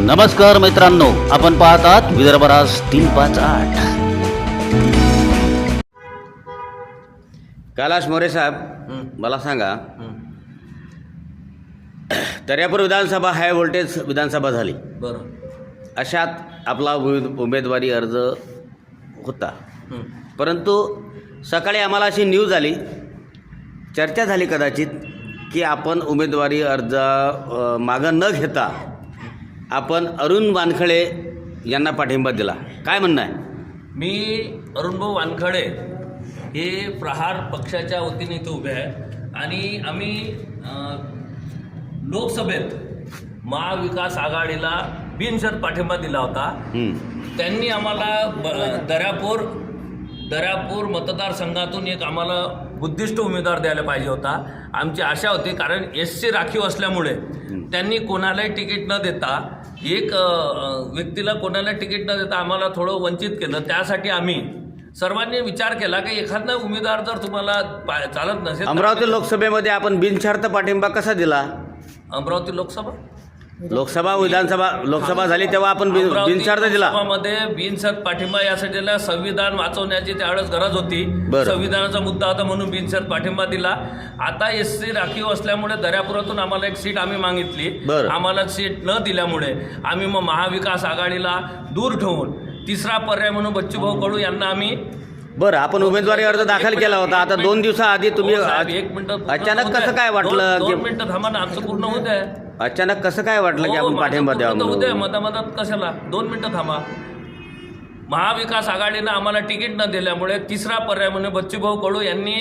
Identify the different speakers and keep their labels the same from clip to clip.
Speaker 1: नमस्कार मित्रांनो आपण पाहतात विदर्भराज तीन पाच आठ. कैलाश मोरे साहेब मला सांगा. दर्यापूर विधानसभा हाय व्होल्टेज विधानसभा झाली.
Speaker 2: बरं.
Speaker 1: अशात आपला उमेद- उमेदवारी अर्ज होता. परंतु सकाळी आम्हाला अशी न्यूज आली. चर्चा झाली कदाचित की आपण उमेदवारी अर्ज मागं न घेता आपण अरुण वानखळे यांना पाठिंबा दिला. काय म्हणणं आहे?
Speaker 2: मी अरुणभाऊ वानखडे हे प्रहार पक्षाच्या वतीने इथे उभे आहे. आणि आम्ही लोकसभेत महाविकास आघाडीला बिनशर्त पाठिंबा दिला होता. त्यांनी आम्हाला दर्यापूर दर्यापूर मतदारसंघातून एक आम्हाला बुद्धिस्ट उमेदवार द्यायला पाहिजे होता. आमची आशा होती कारण एस सी राखीव असल्यामुळे त्यांनी कोणालाही तिकीट न देता एक व्यक्तीला कोणाला तिकीट न देता आम्हाला थोडं वंचित केलं. त्यासाठी आम्ही सर्वांनी विचार केला की एखादा उमेदवार जर तुम्हाला चालत नसेल
Speaker 1: अमरावती लोकसभेमध्ये आपण बिनशर्त पाठिंबा कसा दिला?
Speaker 2: अमरावती लोकसभा?
Speaker 1: लोकसभा विधानसभा लोकसभा झाली तेव्हा आपण बिन-
Speaker 2: अमरावती
Speaker 1: बिनशर्त दिला
Speaker 2: लोकसभामध्ये बिनशर्त पाठिंबा यासाठी संविधान वाचवण्याची त्यावेळेस गरज होती
Speaker 1: बरं.
Speaker 2: संविधानाचा मुद्दा होता म्हणून बिनशर्त पाठिंबा दिला आता एस सी राखीव असल्यामुळे दर्यापुरातून आम्हाला एक सीट आम्ही मागितली
Speaker 1: बरं.
Speaker 2: आम्हाला सीट न दिल्यामुळे आम्ही मग महाविकास आघाडीला दूर ठेवून तिसरा पर्याय म्हणून बच्चूभाऊ कडू यांना आम्ही
Speaker 1: बरं आपण उमेदवारी अर्ज दाखल केला होता. आता दोन दिवसाआधी तुम्ही
Speaker 2: हो एक मिनिटं
Speaker 1: अचानक कसं. काय वाटलं
Speaker 2: दोन-
Speaker 1: की
Speaker 2: मिनिटं थांबा ना आमचं पूर्ण होत आहे
Speaker 1: अचानक कसं काय वाटलं की
Speaker 2: हो,
Speaker 1: आपण पाठिंबा द्यावा म्हणून?
Speaker 2: मधामधात कशाला? दोन मिनिटं थांबा. महाविकास आघाडीनं आम्हाला तिकीट न दिल्यामुळे तिसरा पर्याय म्हणून बच्चूभाऊ कडू यांनी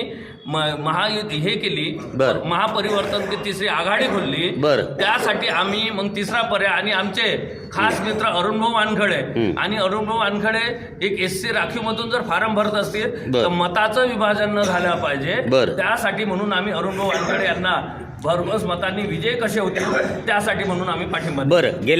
Speaker 2: म- महायुती हे केली
Speaker 1: बरं.
Speaker 2: महापरिवर्तन की तिसरी आघाडी खोलली
Speaker 1: बरं.
Speaker 2: त्यासाठी आम्ही मग तिसरा पर्याय आणि आमचे खास मित्र अरुणभाऊ वानखडे. आणि अरुणभाऊ वानखडे एक एस सी राखीवमधून जर फारम भरत असतील
Speaker 1: बरं.
Speaker 2: तर मताचं विभाजन न झालं पाहिजे
Speaker 1: बरं.
Speaker 2: त्यासाठी म्हणून आम्ही अरुणभाऊ वानखडे यांना भरघोस मतांनी विजय कसे होतील त्यासाठी म्हणून आम्ही पाठिंबा दिला.
Speaker 1: बरं गेल्या